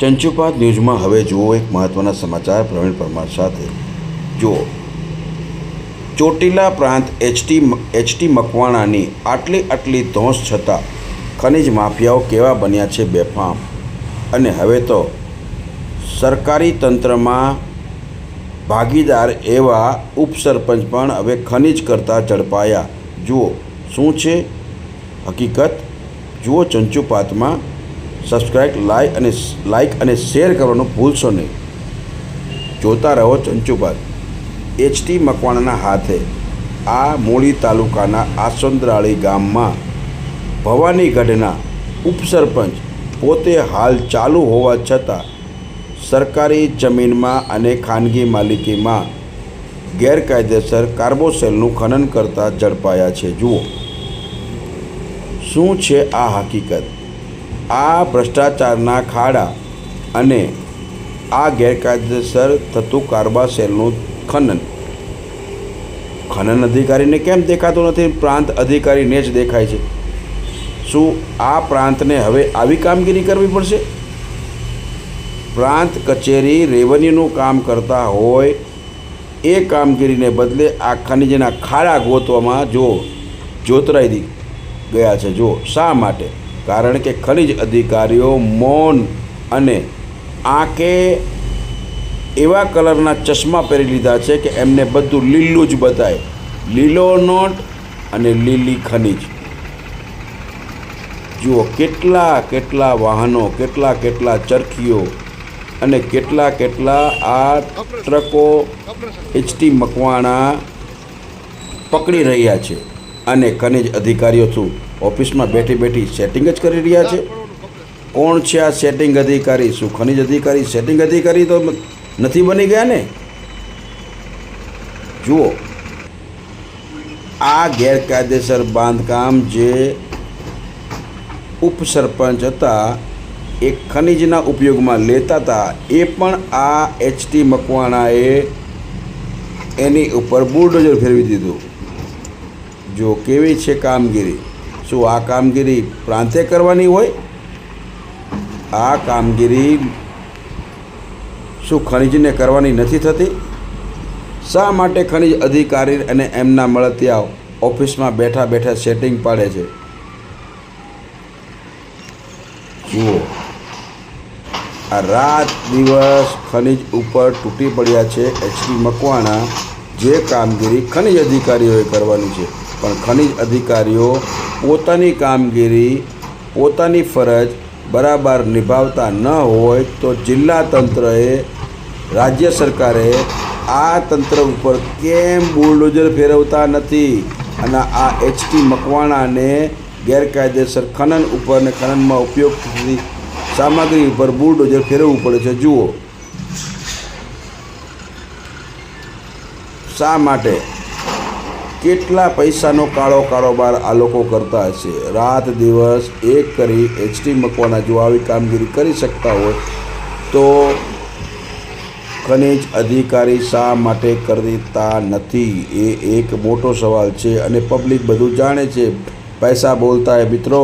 ચંચુપાત ન્યૂઝમાં હવે જુઓ એક મહત્ત્વના સમાચાર પ્રવીણ પરમાર સાથે. જુઓ. ચોટીલા પ્રાંત એચટી એચટી મકવાણાની આટલી આટલી ધોંસ છતાં ખનિજ માફિયાઓ કેવા બન્યા છે બેફામ અને હવે તો સરકારી તંત્રમાં ભાગીદાર એવા ઉપસરપંચ પણ હવે ખનિજ કરતાં ઝડપાયા. જુઓ, શું છે? હકીકત? જુઓ ચંચુપાતમાં સબસ્ક્રાઈબ લાઈક અને લાઈક અને શેર કરવાનું ભૂલશો નહીં. જોતા રહો ચંચુપાત એચટી મકવાણાના હાથે આ મૂળી તાલુકાના આસંદરાળી ગામમાં ભવાનીગઢના ઉપસરપંચ પોતે હાલ ચાલુ હોવા છતાં સરકારી જમીનમાં અને ખાનગી માલિકીમાં ગેરકાયદેસર કાર્બોસેલનું ખનન કરતા ઝડપાયા છે. જુઓ. શું છે આ હકીકત? આ ભ્રષ્ટાચારના ખાડા અને આ ગેરકાયદેસર થતું કાર્બાસેલનું ખનન. ખનન અધિકારીને કેમ દેખાતું નથી? પ્રાંત અધિકારીને જ દેખાય છે. શું આ પ્રાંતને હવે આવી કામગીરી કરવી પડશે? પ્રાંત કચેરી રેવન્યુનું કામ કરતા હોય, એ કામગીરીને બદલે આ ખનિજના ખાડા ગોતવામાં જો જોતરાઈ ગયા છે. જો શા માટે? કારણ કે ખનિજ અધિકારીઓ મૌન અને આંખે એવા કલરના ચશ્મા પહેરી લીધા છે કે એમને બધું લીલું જ બતાય. લીલો નોટ અને લીલી ખનિજ. જુઓ કેટલા કેટલા વાહનો, કેટલા કેટલા ચરખીઓ અને કેટલા કેટલા આ ટ્રકો એચટી મકવાણા પકડી રહ્યા છે. અને ખનિજ અધિકારીઓ શું? ઓફિસમાં બેઠી બેઠી સેટિંગ જ કરી રહ્યા છે. કોણ છે આ સેટિંગ અધિકારી? શું ખનિજ અધિકારી? સેટિંગ અધિકારી તો નથી બની ગયા ને? જુઓ. આ ગેરકાયદેસર બાંધકામ જે ઉપસરપંચ હતા, એ ખનિજના ઉપયોગમાં લેતા હતા, એ પણ આ એચટી મકવાણાએ એની ઉપર બુલડોઝર ફેરવી દીધું. જો કેવી છે કામગીરી? શું આ કામગીરી પ્રાંતે કરવાની હોય? આ કામગીરી શું ખનિજને કરવાની નથી થતી? શા માટે ખનિજ અધિકારી અને એમના મળતિયાઓ ઓફિસમાં બેઠા બેઠા સેટિંગ પાડે છે? જુઓ. આ રાત દિવસ ખનિજ ઉપર તૂટી પડ્યા છે એચડી મકવાણા, જે કામગીરી ખનિજ અધિકારીઓએ કરવાની છે. પણ ખનિજ અધિકારીઓ પોતાની કામગીરી, પોતાની ફરજ બરાબર નિભાવતા ન હોય તો જિલ્લા તંત્રએ, રાજ્ય સરકારે આ તંત્ર ઉપર કેમ બુલડોઝર ફેરવતા નથી? અને આ એચટી મકવાણાને ગેરકાયદેસર ખનન ઉપર અને ખનનમાં ઉપયોગ થતી સામગ્રી ઉપર બુલડોઝર ફેરવવું પડે છે. જુઓ. શા માટે? કેટલા પૈસાનો કાળો કારોબાર આ લોકો કરતા હશે? રાત દિવસ એક કરી એચટી મકવાના જો આવી કામગીરી કરી શકતા હોય, તો ખનિજ અધિકારી શા માટે કરતા નથી? એ એક મોટો સવાલ છે અને પબ્લિક બધું જાણે છે. પૈસા બોલતા હે મિત્રો.